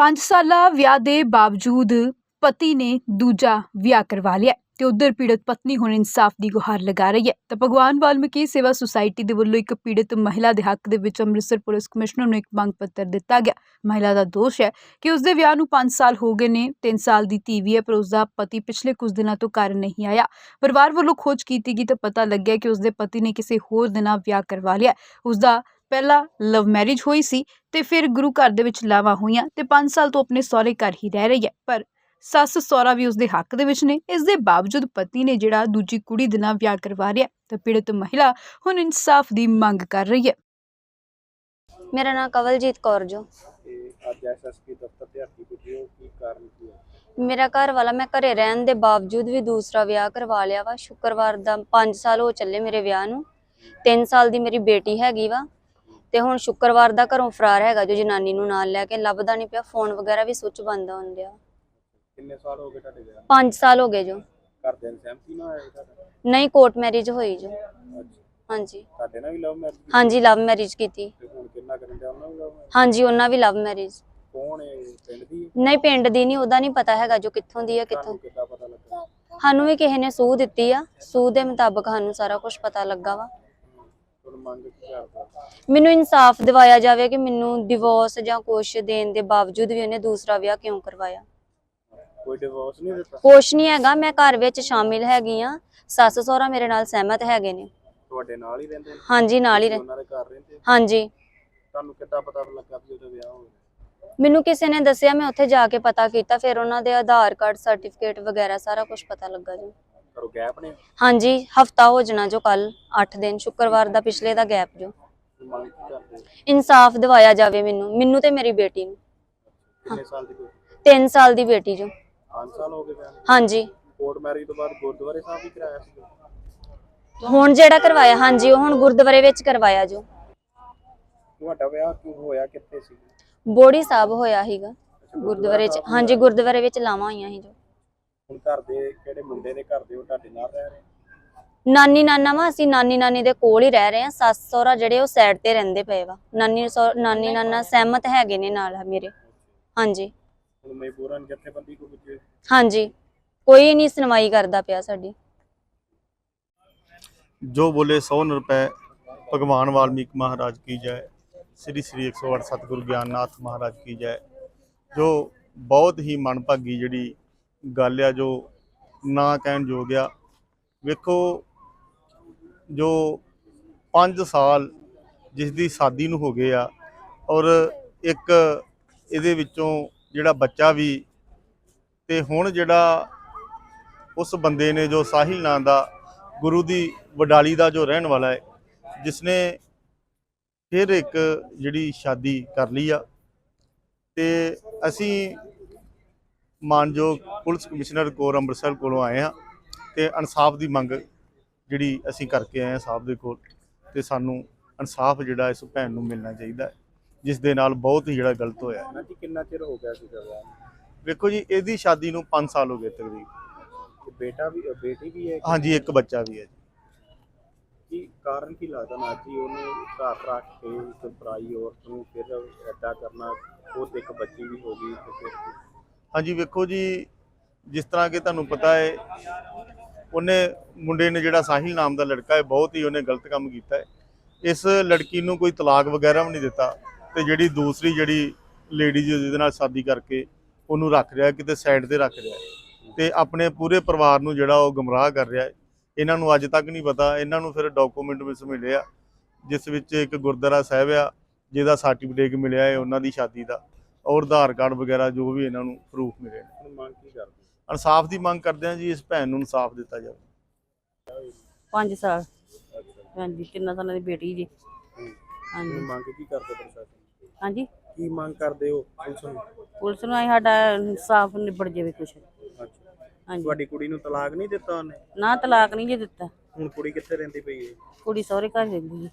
5 ਸਾਲਾ ਵਿਆਹ ਦੇ ਬਾਵਜੂਦ ਪਤੀ ਨੇ ਦੂਜਾ ਵਿਆਹ ਕਰਵਾ ਲਿਆ ਤੇ ਉਧਰ ਪੀੜਤ ਪਤਨੀ ਹੁਣ ਇਨਸਾਫ ਦੀ ਗੁਹਾਰ ਲਗਾ ਰਹੀ ਹੈ। ਤਾਂ ਭਗਵਾਨ ਵਾਲਮੀਕੀ ਸੇਵਾ ਸੁਸਾਇਟੀ ਦੇ ਵੱਲੋਂ ਇੱਕ ਪੀੜਤ ਮਹਿਲਾ ਦੇ ਹੱਕ ਦੇ ਵਿੱਚ ਅੰਮ੍ਰਿਤਸਰ ਪੁਲਿਸ ਕਮਿਸ਼ਨਰ ਨੂੰ ਇੱਕ ਮੰਗ ਪੱਤਰ ਦਿੱਤਾ ਗਿਆ। ਮਹਿਲਾ ਦਾ ਦੋਸ਼ ਹੈ ਕਿ ਉਸ ਦੇ ਵਿਆਹ ਨੂੰ 5 ਸਾਲ ਹੋ ਗਏ ਨੇ 3 ਸਾਲ ਦੀ ਧੀ ਵੀ ਹੈ, ਪਰ ਉਸ ਦਾ ਪਤੀ ਪਿਛਲੇ ਕੁਝ ਦਿਨਾਂ ਤੋਂ ਘਰ ਨਹੀਂ ਆਇਆ। ਪਰਿਵਾਰ ਵੱਲੋਂ ਖੋਜ ਕੀਤੀ ਗਈ ਤਾਂ ਪਤਾ ਲੱਗਿਆ ਕਿ ਉਸ ਦੇ ਪਤੀ ਨੇ ਕਿਸੇ ਹੋਰ ਦੇ ਨਾਲ ਵਿਆਹ ਕਰਵਾ ਲਿਆ ਉਸ ਦਾ ਪਹਿਲਾ ਲਵ ਮੈਰਿਜ ਹੋਈ ਸੀ ਤੇ ਫਿਰ ਗੁਰੂ ਘਰ ਦੇ ਵਿੱਚ ਲਾਵਾਂ ਹੋਈਆਂ ਤੇ 5 ਸਾਲ ਤੋਂ ਆਪਣੇ ਸਹੁਰੇ ਘਰ ਹੀ ਰਹਿ ਰਹੀ ਹੈ ਪਰ ਸੱਸ ਸਹੁਰਾ ਵੀ ਉਸ ਦੇ ਹੱਕ ਦੇ ਵਿੱਚ ਨੇ ਇਸ ਦੇ ਬਾਵਜੂਦ ਪਤੀ ਨੇ ਜਿਹੜਾ ਦੂਜੀ ਕੁੜੀ ਦੇ ਨਾਲ ਵਿਆਹ ਕਰਵਾ ਰਿਹਾ ਤਾਂ ਪੀੜਤ ਮਹਿਲਾ ਹੁਣ ਇਨਸਾਫ ਦੀ ਮੰਗ ਕਰ ਰਹੀ ਹੈ। ਮੇਰਾ ਨਾਮ ਕਵਲਜੀਤ ਕੌਰ ਜੋ। ਤੇ ਅੱਜ ਐਸਐਸਪੀ ਦਫ਼ਤਰ ਤੇ ਹੱਥੀ ਪੁੱਜੀ ਹੋ ਕੀ ਕਾਰਨ ਕੀ ਹੈ? ਮੇਰਾ ਘਰ ਵਾਲਾ ਮੈਂ ਘਰੇ ਰਹਿਣ ਦੇ ਬਾਵਜੂਦ ਵੀ ਦੂਸਰਾ ਵਿਆਹ ਕਰਵਾ ਲਿਆ ਵਾ ਸ਼ੁੱਕਰਵਾਰ ਦਾ 5 ਸਾਲ ਹੋ ਚੱਲੇ ਮੇਰੇ ਵਿਆਹ ਨੂੰ 3 ਸਾਲ ਦੀ ਮੇਰੀ ਬੇਟੀ ਹੈਗੀ ਵਾ। ਤੇ ਹੁਣ ਸ਼ੁੱਕਰਵਾਰ ਦਾ ਘਰੋਂ ਫਰਾਰ ਹੈਗਾ ਜੋ ਜਨਾਨੀ ਨੂੰ ਨਾਲ ਲੈ ਕੇ ਲੱਭਦਾ ਨਹੀਂ ਪਿਆ ਫੋਨ ਵਗੈਰਾ ਵੀ ਸੁੱਚ ਬੰਦ ਹੋਣ ਡਿਆ। ਕਿੰਨੇ ਸਾਲ ਹੋ ਗਏ ਤੁਹਾਡੇ ਵਿਆਹ 5 ਸਾਲ ਹੋ ਗਏ ਜੋ। ਘਰਦਿਆਂ ਦੀ ਸਹਿਮਤੀ ਨਾਲ ਹੋਇਆ ਤੁਹਾਡਾ? ਨਹੀਂ ਕੋਰਟ ਮੈਰਿਜ ਹੋਈ ਜੋ। ਅੱਛਾ। ਹਾਂਜੀ। ਤੁਹਾਡੇ ਨਾਲ ਵੀ ਲਵ ਮੈਰਿਜ ਹਾਂਜੀ ਲਵ ਮੈਰਿਜ ਕੀਤੀ। ਤੇ ਹੁਣ ਕਿੰਨਾ ਕਰਨ ਦਿਆ ਉਹਨਾਂ ਮੈਰਿਜ ਹਾਂਜੀ ਉਹਨਾਂ ਵੀ ਲਵ ਮੈਰਿਜ ਕੌਣ ਹੈ ਪਿੰਡ ਦੀ? ਹੈ? ਨਹੀਂ ਪਿੰਡ ਦੀ ਨਹੀਂ ਉਹਦਾ ਨਹੀਂ ਪਤਾ ਹੈਗਾ ਜੋ ਕਿੱਥੋਂ ਦੀ ਹੈ ਕਿੱਥੋਂ ਤੁਹਾਨੂੰ ਕਿੱਦਾਂ ਪਤਾ ਲੱਗਾ? ਸਾਨੂੰ ਵੀ ਕਿਸੇ ਨੇ ਸੂਹ ਦਿੱਤੀ ਆ। ਸੂਹ ਦੇ ਮੁਤਾਬਕ ਸਾਨੂੰ ਸਾਰਾ ਕੁਝ ਪਤਾ ਲੱਗਾ ਵਾ। ਮੈਨੂੰ ਇਨਸਾਫ ਦਿਵਾਇਆ ਜਾਵੇ ਕਿ ਮੈਨੂੰ ਡਿਵੋਰਸ ਜਾਂ ਕੁਛ ਦੇਣ ਦੇ ਬਾਵਜੂਦ ਵੀ ਉਹਨੇ ਦੂਸਰਾ ਵਿਆਹ ਕਿਉਂ ਕਰਵਾਇਆ? ਕੋਈ ਡਿਵੋਰਸ ਨਹੀਂ ਦਿੱਤਾ? ਕੁਛ ਨਹੀਂ ਹੈਗਾ ਮੈਂ ਘਰ ਵਿੱਚ ਸ਼ਾਮਿਲ ਹੈਗੀ ਆ ਸੱਸ ਸਹੁਰਾ ਮੇਰੇ ਨਾਲ ਸਹਿਮਤ ਹੈਗੇ ਨੇ। ਤੁਹਾਡੇ ਨਾਲ ਹੀ ਰਹਿੰਦੇ ਨੇ? ਹਾਂਜੀ ਨਾਲ ਹੀ ਤੁਸੀਂ ਰਹਿ ਉਹਨਾਂ ਦੇ ਘਰ ਰਹਿੰਦੇ? ਹਾਂਜੀ। ਤੁਹਾਨੂੰ ਕਿੱਦਾਂ ਪਤਾ ਲੱਗਾ ਵੀ ਉਹਦਾ ਵਿਆਹ ਹੋ ਗਿਆ ਮੈਨੂੰ ਕਿਸੇ ਨੇ ਦੱਸਿਆ ਮੈਂ ਉੱਥੇ ਜਾ ਕੇ ਪਤਾ ਕੀਤਾ ਫਿਰ ਉਹਨਾਂ ਦੇ ਆਧਾਰ ਕਾਰਡ ਸਰਟੀਫਿਕੇਟ ਵਗੈਰਾ ਸਾਰਾ ਕੁਝ ਪਤਾ ਲੱਗਾ ਜੀ। ਕਰੋ ਗੈਪ ਨੇ? ਹਾਂਜੀ ਹਫਤਾ ਹੋ ਜਾਣਾ ਜੋ ਕੱਲ 8 ਦਿਨ ਸ਼ੁੱਕਰਵਾਰ ਦਾ ਪਿਛਲੇ ਦਾ ਗੈਪ ਜੋ। ਮੰਗ ਕੀ ਕਰਦੇ ਹੋ? ਇਨਸਾਫ ਦਿਵਾਇਆ ਜਾਵੇ ਮੈਨੂੰ ਮੈਨੂੰ ਤੇ ਮੇਰੀ ਬੇਟੀ ਨੂੰ। ਕਿੰਨੇ ਸਾਲ ਦੀ ਕੋਈ 3 ਸਾਲ ਦੀ ਬੇਟੀ ਜੋ। 5 ਸਾਲ ਹੋ ਗਏ ਵਿਆਹ ਨੂੰ? ਹਾਂਜੀ। ਕੋਰਟ ਮੈਰਿਜ ਤੋਂ ਬਾਅਦ ਗੁਰਦੁਆਰੇ ਸਾਹਿਬ ਵੀ ਕਰਾਇਆ ਸੀ? ਹੁਣ ਜਿਹੜਾ ਕਰਵਾਇਆ ਹਾਂਜੀ ਉਹ ਹੁਣ ਗੁਰਦੁਆਰੇ ਵਿੱਚ ਕਰਵਾਇਆ ਜੋ। ਤੁਹਾਡਾ ਵਿਆਹ ਕਿਉਂ ਹੋਇਆ ਕਿੱਥੇ ਸੀ? ਬੋੜੀ ਸਾਹਿਬ ਹੋਇਆ ਸੀਗਾ। ਗੁਰਦੁਆਰੇ ਚ ਹਾਂਜੀ ਗੁਰਦੁਆਰੇ ਵਿੱਚ ਲਾਵਾਂ ਹੋਈਆਂ ਸੀ ਜੋ। ਹੁਣ ਘਰ ਦੇ ਕਿਹੜੇ ਮੁੰਡੇ ਦੇ ਘਰ ਦੇ ਉਹ ਤੁਹਾਡੇ ਨਾਲ ਰਹਿ ਰਹੇ ਨਾਨੀ ਨਾਨਾ ਵਾ ਅਸੀਂ ਨਾਨੀ ਨਾਨੀ ਦੇ ਕੋਲ ਹੀ ਰਹਿ ਰਹੇ ਆ। ਸੱਸ ਸਹੁਰਾ ਜਿਹੜੇ ਉਹ ਸਾਈਡ ਤੇ ਰਹਿੰਦੇ ਪਏ ਵਾ। ਨਾਨੀ ਸਹੁ- ਨਾਨੀ ਨਾਨਾ ਸਹਿਮਤ ਹੈਗੇ ਨੇ ਨਾਲ ਮੇਰੇ। ਹਾਂਜੀ। ਹੁਣ ਮਜਬੂਰਨ ਜਥੇਬੰਦੀ ਕੋ ਪੁੱਜੇ ਹਾਂਜੀ। ਕੋਈ ਨਹੀਂ ਸੁਣਵਾਈ ਕਰਦਾ ਪਿਆ ਸਾਡੀ। ਜੋ ਬੋਲੇ 100 ਰੁਪਏ ਭਗਵਾਨ ਵਾਲਮੀਕ ਮਹਾਰਾਜ ਕੀ ਜੈ। ਸ੍ਰੀ ਸ੍ਰੀ 108 ਸਤਿਗੁਰੂ ਗਿਆਨਨਾਥ ਮਹਾਰਾਜ ਕੀ ਜੈ। ਜੋ ਬਹੁਤ ਹੀ ਮਨਭਾਗੀ ਜਿਹੜੀ ਗੱਲ ਆ ਜੋ ਨਾ ਕਹਿਣ ਯੋਗ ਆ। ਵੇਖੋ, ਜੋ 5 ਸਾਲ ਜਿਸ ਦੀ ਸ਼ਾਦੀ ਨੂੰ ਹੋ ਗਏ ਆ ਔਰ ਇੱਕ ਇਹਦੇ ਵਿੱਚੋਂ ਜਿਹੜਾ ਬੱਚਾ ਵੀ ਤੇ ਹੁਣ ਜਿਹੜਾ ਉਸ ਬੰਦੇ ਨੇ ਜੋ ਸਾਹਿਲ ਨਾਂ ਦਾ ਗੁਰੂ ਦੀ ਵਡਾਲੀ ਦਾ ਜੋ ਰਹਿਣ ਵਾਲਾ ਹੈ ਜਿਸ ਨੇ ਫਿਰ ਇੱਕ ਜਿਹੜੀ ਸ਼ਾਦੀ ਕਰ ਲਈ ਆ। ਤੇ ਅਸੀਂ ਮਾਨਯੋਗ ਪੁਲਿਸ ਕਮਿਸ਼ਨਰ ਕੋਰ ਅੰਮ੍ਰਿਤਸਰ ਕੋਲੋਂ ਆਏ ਹਾਂ ਤੇ ਇਨਸਾਫ ਦੀ ਮੰਗ ਜਿਹੜੀ ਅਸੀਂ ਕਰਕੇ ਆਏ ਹਾਂ ਸਾਹਿਬ ਦੇ ਕੋਲ ਤੇ ਸਾਨੂੰ ਇਨਸਾਫ ਜਿਹੜਾ ਇਸ ਭੈਣ ਨੂੰ ਮਿਲਣਾ ਚਾਹੀਦਾ ਹੈ ਜਿਸ ਦੇ ਨਾਲ ਬਹੁਤ ਹੀ ਜਿਹੜਾ ਗਲਤ ਹੋਇਆ ਹੈ। ਨਾ ਜੀ ਕਿੰਨਾ ਚਿਰ ਹੋ ਗਿਆ ਸੀ ਵਿਆਹ ਨੂੰ? ਵੇਖੋ ਜੀ ਇਹਦੀ ਸ਼ਾਦੀ ਨੂੰ 5 ਸਾਲ ਹੋ ਗਏ ਤਕਰੀਬਨ ਤੇ ਬੇਟਾ ਵੀ ਅ, ਬੇਟੀ ਵੀ ਹੈ ਕਿ- ਹਾਂਜੀ ਇੱਕ ਬੱਚਾ ਵੀ ਹੈ ਜੀ। ਕੀ ਕਾਰਨ ਕੀ ਲੱਗਦਾ ਨਾ ਜੀ? ਉਹਨੂੰ ਘਰ ਰੱਖ ਕੇ ਇੱਕ ਪਰਾਈ ਔਰਤ ਨੂੰ ਫਿਰ ਐਡਾ ਕਰਨਾ ਉਹ ਤੇ ਇੱਕ ਬੱਚੀ ਵੀ ਹੋ ਗਈ ਤੇ ਫਿਰ ਹਾਂਜੀ, ਵੇਖੋ ਜੀ, ਜਿਸ ਤਰ੍ਹਾਂ ਕਿ ਤੁਹਾਨੂੰ ਪਤਾ ਹੈ, ਉਹਨੇ ਮੁੰਡੇ ਨੇ ਜਿਹੜਾ ਸਾਹਿਲ ਨਾਮ ਦਾ ਲੜਕਾ ਹੈ, ਬਹੁਤ ਹੀ ਉਹਨੇ ਗਲਤ ਕੰਮ ਕੀਤਾ ਹੈ। ਇਸ ਲੜਕੀ ਨੂੰ ਕੋਈ ਤਲਾਕ ਵਗੈਰਾ ਵੀ ਨਹੀਂ ਦਿੱਤਾ ਤੇ ਜਿਹੜੀ ਦੂਸਰੀ ਜਿਹੜੀ ਲੇਡੀ ਜਿਹਦੇ ਨਾਲ ਸ਼ਾਦੀ ਕਰਕੇ ਉਹਨੂੰ ਰੱਖ ਰਿਹਾ ਕਿਤੇ ਸਾਈਡ ਤੇ ਰੱਖ ਰਿਹਾ ਹੈ ਤੇ ਆਪਣੇ ਪੂਰੇ ਪਰਿਵਾਰ ਨੂੰ ਜਿਹੜਾ ਉਹ ਗਮਰਾਹ ਕਰ ਰਿਹਾ ਹੈ। ਇਹਨਾਂ ਨੂੰ ਅੱਜ ਤੱਕ ਨਹੀਂ ਪਤਾ, ਇਹਨਾਂ ਨੂੰ ਫਿਰ ਡਾਕੂਮੈਂਟ ਵਿੱਚ ਮਿਲੇ ਆ ਜਿਸ ਵਿੱਚ ਇੱਕ ਗੁਰਦੁਆਰਾ ਸਾਹਿਬ ਆ, ਜਿਹਦਾ ਸਰਟੀਫਿਕੇਟ ਮਿਲਿਆ ਹੈ ਉਹਨਾਂ ਦੀ ਸ਼ਾਦੀ ਦਾ। ਔਰ ਆਧਾਰ ਕਾਰਡ ਵਗੈਰਾ ਜੋ ਵੀ ਇਹਨਾਂ ਨੂੰ ਪ੍ਰੂਫ ਮਿਲੇ ਨੇ। ਹੁਣ ਮੰਗ ਕੀ ਕਰਦੇ? ਇਨਸਾਫ ਦੀ ਮੰਗ ਕਰਦੇ ਹਾਂ ਜੀ ਇਸ ਭੈਣ ਨੂੰ ਇਨਸਾਫ ਦਿੱਤਾ ਜਾਵੇ। 5 ਸਾਲ। ਹਾਂਜੀ ਤਿੰਨਾਂ ਸਾਲਾਂ ਦੀ ਬੇਟੀ ਜੀ। ਹਾਂਜੀ। ਮੰਗ ਕੀ ਕਰਦੇ ਪ੍ਰਸ਼ਾਸਨ? ਹਾਂਜੀ? ਕੀ ਮੰਗ ਕਰਦੇ ਹੋ ਪੁਲਿਸ ਨੂੰ? ਪੁਲਿਸ ਨੂੰ ਆਈ ਸਾਡਾ ਇਨਸਾਫ ਨਿਬੜ ਜਾਵੇ ਕੁਛ। ਅੱਛਾ। ਹਾਂਜੀ। ਤੁਹਾਡੀ ਕੁੜੀ ਨੂੰ ਤਲਾਕ ਨਹੀਂ ਦਿੱਤਾ ਉਹਨੇ? ਨਾ ਤਲਾਕ ਨਹੀਂ ਜੇ ਦਿੱਤਾ। ਹੁਣ ਕੁੜੀ ਕਿੱਥੇ ਰਹਿੰਦੀ ਪਈ ਹੈ? ਕੁੜੀ ਸਹੁਰੇ ਘਰ ਰਹਿੰਦੀ ਜੀ।